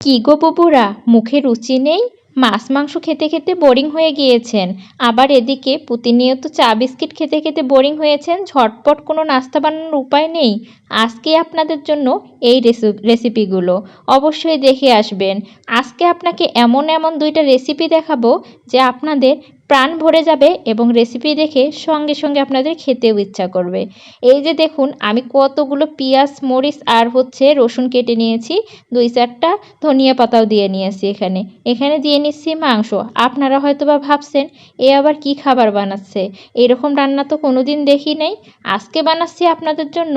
কি গো বুবুরা, মুখে রুচি নেই? মাছ মাংস খেতে খেতে বোরিং হয়ে গিয়েছেন। আবার এদিকে প্রতিনিয়ত চা বিস্কিট খেতে খেতে বোরিং হয়েছেন, ঝটপট কোনো নাস্তা বানানোর উপায় নেই। আজকে আপনাদের জন্য এই রেসিপিগুলো অবশ্যই দেখে আসবেন। আজকে আপনাকে এমন এমন দুইটা রেসিপি দেখাবো, যে আপনাদের প্রাণ ভরে যাবে এবং রেসিপি দেখে সঙ্গে সঙ্গে আপনাদের খেতেও ইচ্ছা করবে। এই যে দেখুন, আমি কতগুলো পেঁয়াজ, মরিচ আর হচ্ছে রসুন কেটে নিয়েছি, দুই চারটা ধনিয়া পাতাও দিয়ে নিয়েছি এখানে। এখানে দিয়ে নিচ্ছি মাংস। আপনারা হয়তো বা ভাবছেন, এ আবার কি খাবার বানাচ্ছে? এরকম রান্না তো কোনো দিন দেখি নাই। আজকে বানাচ্ছি আপনাদের জন্য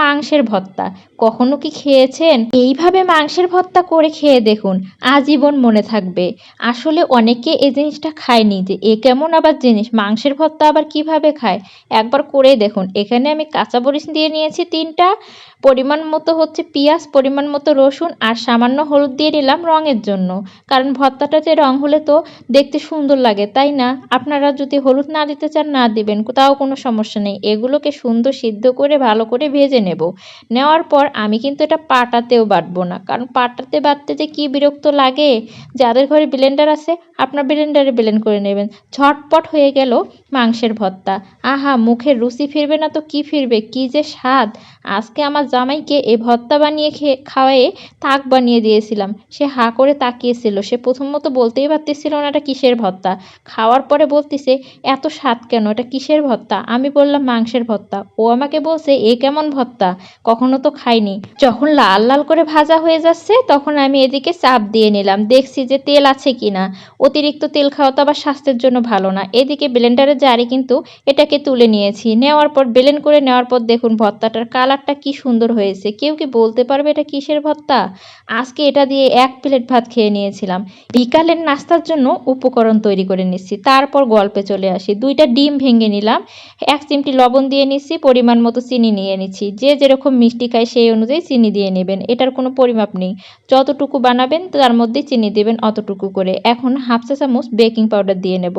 মাংসের ভর্তা কখনো কি খেয়েছেন? এইভাবে মাংসের ভর্তা করে খেয়ে দেখুন, আজীবন মনে থাকবে। আসলে অনেকে এই জিনিসটা খায়নি যে, এ কেমন আবার জিনিস? মাংসের ভর্তা আবার কীভাবে খায়? একবার করে দেখুন, এখানে আমি কাঁচা মরিচ দিয়ে নিয়েছি তিনটা, পরিমাণ মতো হচ্ছে পেঁয়াজ, পরিমাণ মতো রসুন আর সামান্য হলুদ দিয়ে নিলাম রঙের জন্য। কারণ ভর্তাটাতে রং হলে তো দেখতে সুন্দর লাগে, তাই না? আপনারা যদি হলুদ না দিতে চান, না দিবেন, তাও কোনো সমস্যা নেই। এগুলোকে সুন্দর সিদ্ধ করে ভালো করে ভেজে নেব। নেওয়ার পর আমি কিন্তু এটা পাটাতেও বাটবো না। কারণ পাটাতে বাটতে যে কী বিরক্ত লাগে? যাদের ঘরে ব্লেন্ডার আছে, আপনার ব্লেন্ডারে ব্লেন্ড করে নেবেন। ঝটপট হয়ে গেল মাংসের ভর্তা। আহা, মুখে রুচি ফিরবে না তো কি ফিরবে? কি যে স্বাদ! আজকে আমার জামাইকে এই ভর্তা বানিয়ে খেয়ে খাওয়ায়ে তাক বানিয়ে দিয়েছিলাম। সে হা করে তাকিয়েছিল। সে প্রথমত বলতেই পারতেছিল না এটা কিসের ভর্তা। খাওয়ার পরে বলতেছে, এত স্বাদ কেন? এটা কিসের ভর্তা? আমি বললাম, মাংসের ভর্তা। ও আমাকে বলছে, এ কেমন ভর্তা? কখনো তো খাইনি। যখন লাল লাল করে ভাজা হয়ে যাচ্ছে, তখন আমি এদিকে চাপ দিয়ে নিলাম। দেখছি যে তেল আছে কি না অতিরিক্ত তেল খাওয়া তো আবার স্বাস্থ্যের জন্য ভালো না। এদিকে ব্লেন্ডারের জারে কিন্তু এটাকে তুলে নিয়েছি। নেওয়ার পর, ব্লেন্ড করে নেওয়ার পর দেখুন ভর্তাটার কালারটা কি সুন্দর হয়েছে। কেউ কি বলতে পারবে এটা কিসের ভর্তা আজকে এটা দিয়ে এক প্লেট ভাত খেয়ে নিয়েছিলাম। বিকালের নাস্তার জন্য উপকরণ তৈরি করে নিচ্ছি। তারপর গল্পে চলে আসি। দুইটা ডিম ভেঙে নিলাম। এক চিমটি লবণ দিয়ে নিচ্ছি, পরিমাণ মতো চিনি নিয়ে নিচ্ছি। যে যেরকম মিষ্টি খায় সেই অনুযায়ী চিনি দিয়ে নেবেন। এটার কোনো পরিমাপ নেই। যতটুকু বানাবেন, তার মধ্যে চিনি দেবেন অতটুকু করে। এখন হাফ চা চামচ বেকিং পাউডার দিয়ে নেব।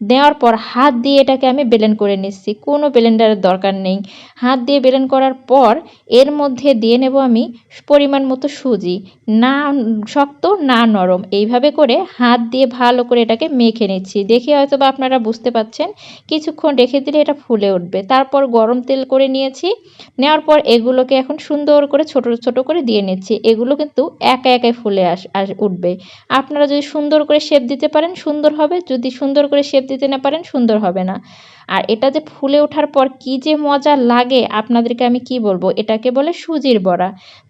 দেওয়ার পর হাত দিয়ে এটাকে আমি বেলেন করে নিচ্ছি। কোনো বেলেন্ডারের দরকার নেই। হাত দিয়ে বেলেন করার পর এর মধ্যে দিয়ে নেব আমি পরিমাণ মতো সুজি। না, শক্ত, না নরম। এইভাবে করে হাত দিয়ে ভালো করে এটাকে মেখে নিচ্ছি। দেখে হয়তো বা আপনারা বুঝতে পাচ্ছেন। কিছুক্ষণ রেখে দিলে এটা ফুলে উঠবে। তারপর গরম তেল করে নিয়েছি। নেওয়ার পর এগুলোকে এখন সুন্দর করে ছোট ছোট করে দিয়ে নিচ্ছি। এগুলো কিন্তু একা, একাই ফুলে আস আস, উঠবে। আপনারা যদি সুন্দর করে শেপ দিতে পারেন, সুন্দর হবে। যদি সুন্দর করে শেপ দিতে না পারেন, সুন্দর হবে না। আর এটা যে ফুলে ওঠার পর কি যে মজা লাগে, আপনাদেরকে আমি কি বলব? এটাকে বলে সুজির বড়া।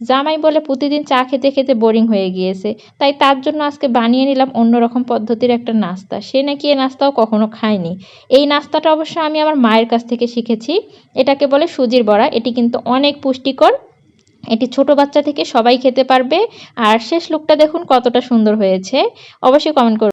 জামাই বলে প্রতিদিন চা খেতে খেতে বোরিং হয়ে গিয়েছে। তাই তার জন্য আজকে বানিয়ে নিলাম অন্যরকম পদ্ধতির একটা নাস্তা। সে নাকি এই নাস্তাও কখনো খায়নি। এই নাস্তাটা অবশ্য আমি আমার মায়ের কাছ থেকে শিখেছি। এটাকে বলে সুজির বড়া। এটি কিন্তু অনেক পুষ্টিকর। এটি ছোট বাচ্চা থেকে সবাই খেতে পারবে। আর শেষ লুকটা দেখুন কতটা সুন্দর হয়েছে। অবশ্যই কমেন্ট করুন